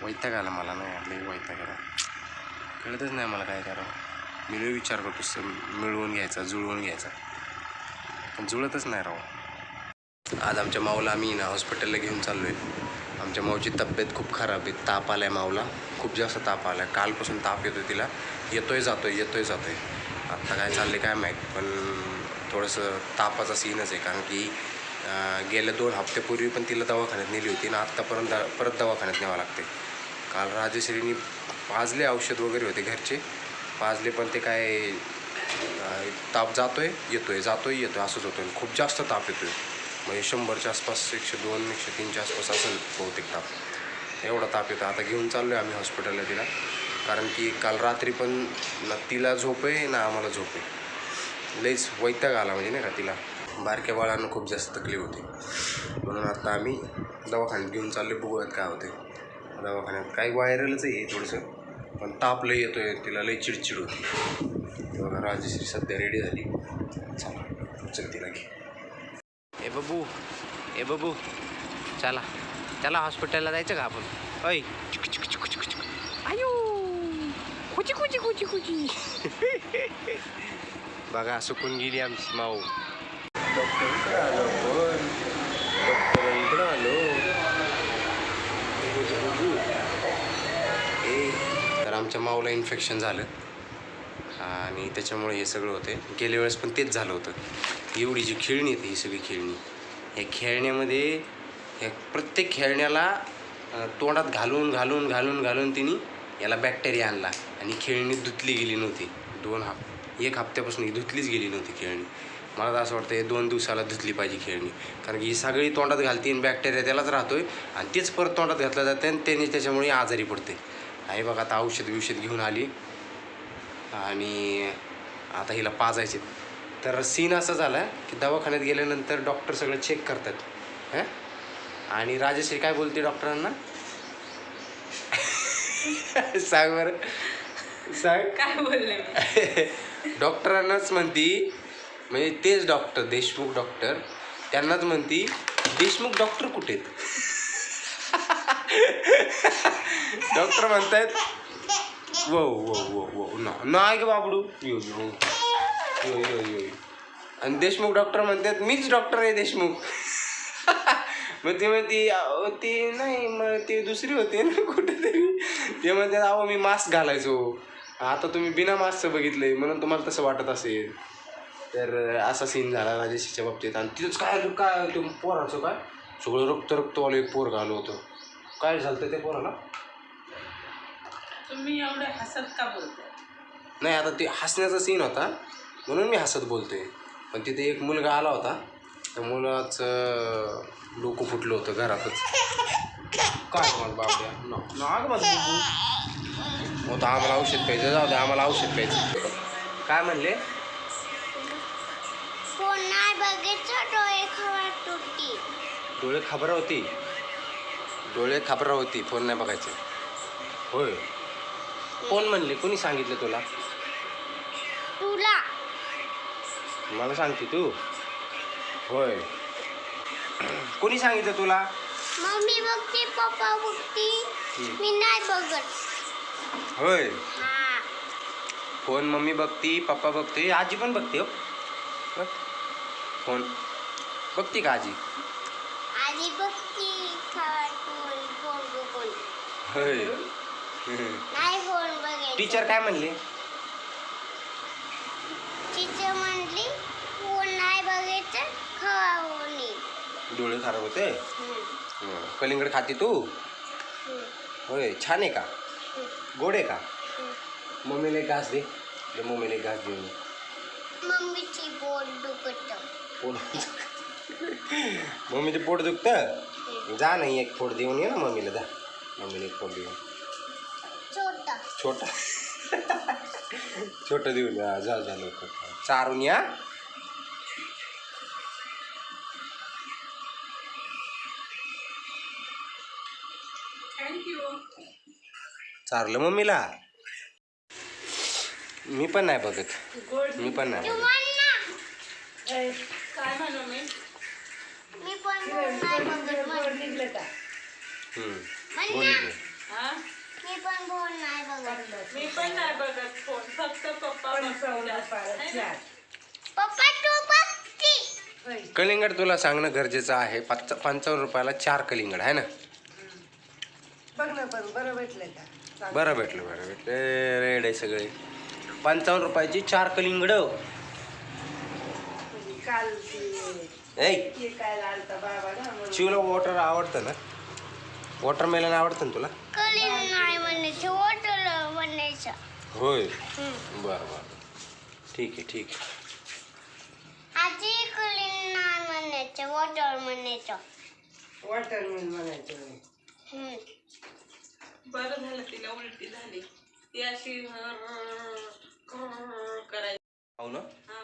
वैताग आला मला नाही लई वैताग आला. कळतच नाही मला काय करावं. मी लई विचार करतो स मिळवून घ्यायचा जुळवून घ्यायचा. पण जुळतच नाही राव. आज आमच्या माऊला आम्ही ना हॉस्पिटलला घेऊन चाललो आहे आमच्या माऊची तब्येत खूप खराब आहे. ताप आला आहे माऊला. खूप जास्त ताप आला आहे कालपासून ताप येतो तिला. येतोय जातोय येतोय जातोय. आत्ता काय चालले काय माहीत पण थोडंसं तापाचा सीनच आहे. कारण की गेल्या दोन हप्त्यापूर्वी पण तिला दवाखान्यात नेली होती. ना आत्तापर्यंत परत दवाखान्यात न्यावं लागते काल राजश्रीनी पाजले औषध वगैरे होते घरचे. पाजले पण ते काय अं, ताप जातोय येतोय जातोय येतोय असंच होतोय. खूप जास्त ताप येतोय. म्हणजे शंभरच्या आसपास एकशे दोन एकशे तीनच्या आसपास असेल बहुतेक ताप. एवढा ताप येतो आता घेऊन चाललो आहे आम्ही हॉस्पिटलला तिला. कारण की काल रात्री पण ना तिला झोप आहे ना आम्हाला झोप आहे. लईच वैताग आला म्हणजे नाही का तिला. बारक्या बाळांना खूप जास्त तकलीफ होती. म्हणून आता आम्ही दवाखान्यात घेऊन चालले बघूयात काय होते दवाखान्यात. काही व्हायरलच आहे थोडंसं. पण ताप लई येतोय तिला लई चिडचिड होती. बघा राजश्री सध्या रेडी झाली. चला चल तिला घे. ए बबू ए बबू चला. चला हॉस्पिटलला जायचं का आपण? ऐ आयू. कुची कुची कुची कुची बघा सुकून गेली आमची माऊ. डॉक्टरकडे तर माऊला इन्फेक्शन झालं. आणि त्याच्यामुळे हे सगळं होते गेल्या वेळेस पण तेच झालं होतं. एवढी जी खेळणी येते ही सगळी खेळणी. या खेळण्यामध्ये ह्या प्रत्येक खेळण्याला तोंडात घालून घालून घालून घालून तिने याला बॅक्टेरिया आणला. आणि खेळणी धुतली गेली नव्हती. दोन हाफ एक हप्त्यापासून ही धुतलीच गेली नव्हती खेळणी. मला तर असं वाटतं हे दोन दिवसाला धुतली पाहिजे खेळणी. कारण की ही सगळी तोंडात घालते आणि बॅक्टेरिया त्यालाच राहतोय. आणि तेच परत तोंडात घातलं जाते आणि त्याने त्याच्यामुळे आजारी पडते आहे बघा आता औषध बिवषध घेऊन आली. आणि आता हिला पाजायचे तर सीन असं झाला की दवाखान्यात गेल्यानंतर डॉक्टर सगळं चेक करतात. हां? आणि राजश्री काय बोलते डॉक्टरांना सांग बरं. सांग. काय बोलले? डॉक्टरांनाच म्हणती म्हणजे तेच डॉक्टर देशमुख डॉक्टर त्यांनाच म्हणती देशमुख डॉक्टर कुठे आहेत? डॉक्टर म्हणतायत वो वो वो वो ना नाही ग बाबडू. यो यो यो यो यो आणि देशमुख डॉक्टर म्हणतात मीच डॉक्टर आहे देशमुख. मग ते म्हणते ते नाही मग ते दुसरी होते ना कुठेतरी. ते म्हणतात अहो मी मास्क घालायचो. आता तुम्ही बिना मास्कचं बघितलंय म्हणून तुम्हाला तसं वाटत असेल. तर असा सीन झाला राजेशीच्या बाबतीत. आणि तिथंच काय काय ते पोराचं काय? सगळं रक्त रक्तवालं एक पोर घालू होतं. काय झालं त्या पोराला? तुम्ही एवढे हसत का बोलताय? नाही आता ते हसण्याचा सीन होता. म्हणून मी हसत बोलतोय. पण तिथे एक मुलगा आला होता. त्या मुलाचं डोकं फुटलं होतं घरातच. काय मग बाबड्या? नाग मग होतं आम्हाला औषध पाहिजे जाऊ दे आम्हाला औषध पाहिजे काय म्हणले? फोन नाही बघायचं डोळे खवळ तुटी डोळे खबरा होती. डोळे खबरा होती फोन नाही बघायचे. होय. कोण म्हणले? कोणी सांगितलं तुला? तुला. मला सांगते तू. होय. कोणी सांगितलं तुला? मम्मी बघते पप्पा बघते. मी नाही बघत. होय. हा. फोन मम्मी बघती पप्पा बघते. आजी पण बघते हो. बघ. फोन. बघती का आजी? आधी बघते. होय. नाही टीचर काय म्हणले? टीचर म्हणली नाही बघायचं डोळे खराब होते? हं. कलिंगड खाते तू? होय छान आहे का? गोड आहे का? मम्मीला एक घास दे. दे मम्मीला एक घास देऊन. मम्मीची बोट दुखत. पोट मम्मीचं पोट दुखतं? जा नाही एक फोड देऊन ये ना मम्मीला जा. मम्मीला एक फोड देऊन. छोटा. छोटा. देऊन जा जा जा लवकर चारून या. चारलं मम्मीला? मी पण नाही बघत. मी पण नाही तू मी पण फोन नाही बघत. मी पण नाही बघत फोन फक्त पप्पा बघतात. पप्पा तू बघती. कलिंगड तुला सांगणं गरजेचं आहे. पाच पंचावन्न रुपयाला चार कलिंगड आहे ना? बघ ना पण बरं का? चांगलं. बरं भेटलं बरं भेटलं. रेड आहे सगळे. पंचावन्न रुपयाची चार कलिंगड. म्हणजे काल ते ऐ. ते काय आलता बाबा ना म्हणून. चिवला वॉटर आवडतं ना? वॉटरमेलन आवडतं ना तुला? कलीन नाही म्हणायचं वॉटर म्हणायचं होय. बरं बरं. ठीक आहे ठीक आहे. आजी कलीन नाही म्हणायचं. वॉटर म्हणायचं वॉटरमेन म्हणायचं हम्म. बरं झालं तिला उलटी झाली. ती अशी करायची. हो ना? हा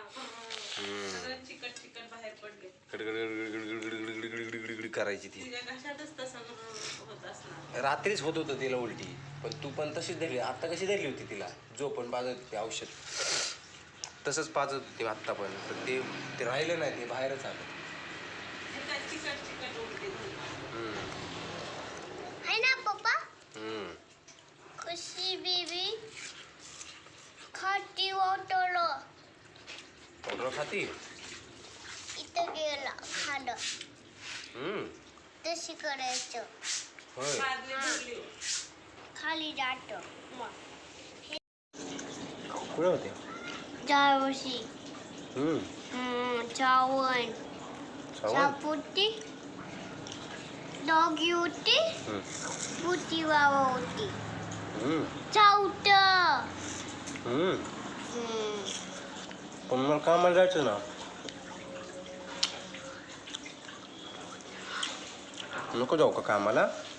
सगळं चिकट चिकट बाहेर पडले. गडगड करायची ती. तिच्या कशातच तसं होत असणार रात्रीच होत होतं तिला उलटी. पण तू पण तशीच धरली. आता कशी धरली होती तिला? जो पण पाजत होती औषध. तसंच पाजत होती आत्ता पण. पण ते ते राहिलं नाही ते बाहेरच आलं. तिला चिकट चिकट उलटी झाली हम्म. है ना पप्पा? हम्म. कशी बेबी? खाती वॉटर पावडर खाती? इथं गेला खालं हम्म. तशी करायचं. होय बादली भरली खाली जातं मग कुठे होते जावशी हम्म. चावण सावंत? चापुटी डॉगी होती हम्म. बुटी बाबा होती हम्म. चावट हम्म. पण मला कामाला जायचं ना नको जाऊ का कामाला हम्म? म्हणते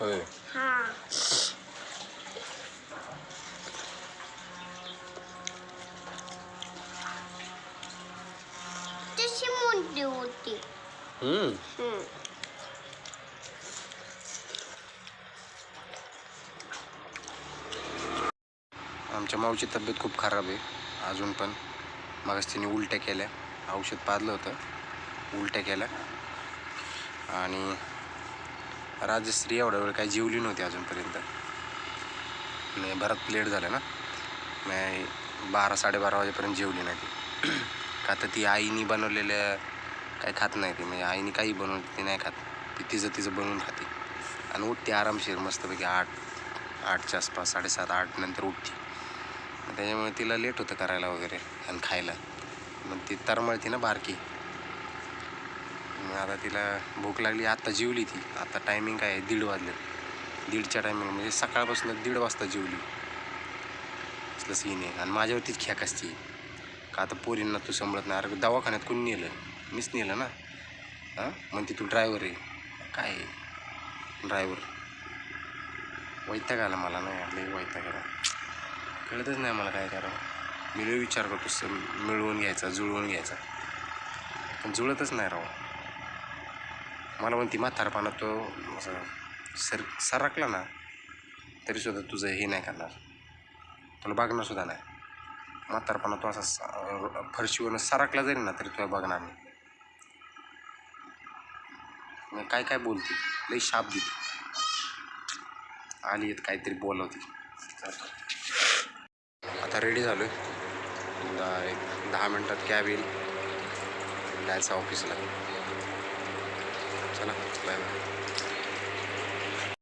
होय हा तशी म्हणते होती हम्म. हम्म. आमच्या मावची तब्येत खूप खराब आहे अजून पण मगच तिने उलट्या केल्या. औषध पाजलं होतं. उलट्या केल्या. आणि राजश्री एवढा वेळ काही जेवली नव्हती अजूनपर्यंत. नाही बराच लेट झालं ना. नाही बारा साडेबारा वाजेपर्यंत जेवली नाही ती. का तर ती आईनी बनवलेलं काही खात नाही ती. म्हणजे आईने काही बनवून ती नाही खात. ती तिचं तिचं बनवून खाते. आणि उठते आरामशीर मस्तपैकी आठ आठच्या आसपास साडेसात आठ नंतर उठते. त्याच्यामुळे तिला लेट होतं करायला वगैरे आणि खायला. मग ती तरमळती ना बारकी. मग आता तिला भूक लागली आत्ता जेवली ती. आता टायमिंग काय आहे? दीड वाजले. दीडच्या टायमिंग म्हणजे सकाळपासून दीड वाजता जेवली. असलं सीन आहे. आणि माझ्यावरतीच खेक असते. का आता पोरींना तू सांभाळत नाही? अरे दवाखान्यात कोणी नेलं? मीच नेलं ना. हां? म्हणते तू ड्रायव्हर आहे. काय ड्रायव्हर वैताग आला मला नाही लई वैताग आला. कळतच नाही मला काय करावं. मी लई विचार करतो स मिळवून घ्यायचा जुळवून घ्यायचा. पण जुळतच नाही राव. मला म्हणती म्हातारपणा तो असं सर सरकला ना तरीसुद्धा तुझं हे नाही करणार. तुला बघणार सुद्धा नाही. म्हातारपणा तो असा फरशीवरून सरकला जाईल ना तरी तुला बघणार नाही. मग काय काय बोलते? लई शाप देते. आली आहेत काहीतरी बोलवते. आता रेडी झालो आहे दहा एक दहा मिनटात कॅब येईल. जायचं ऑफिसला चला बाय बाय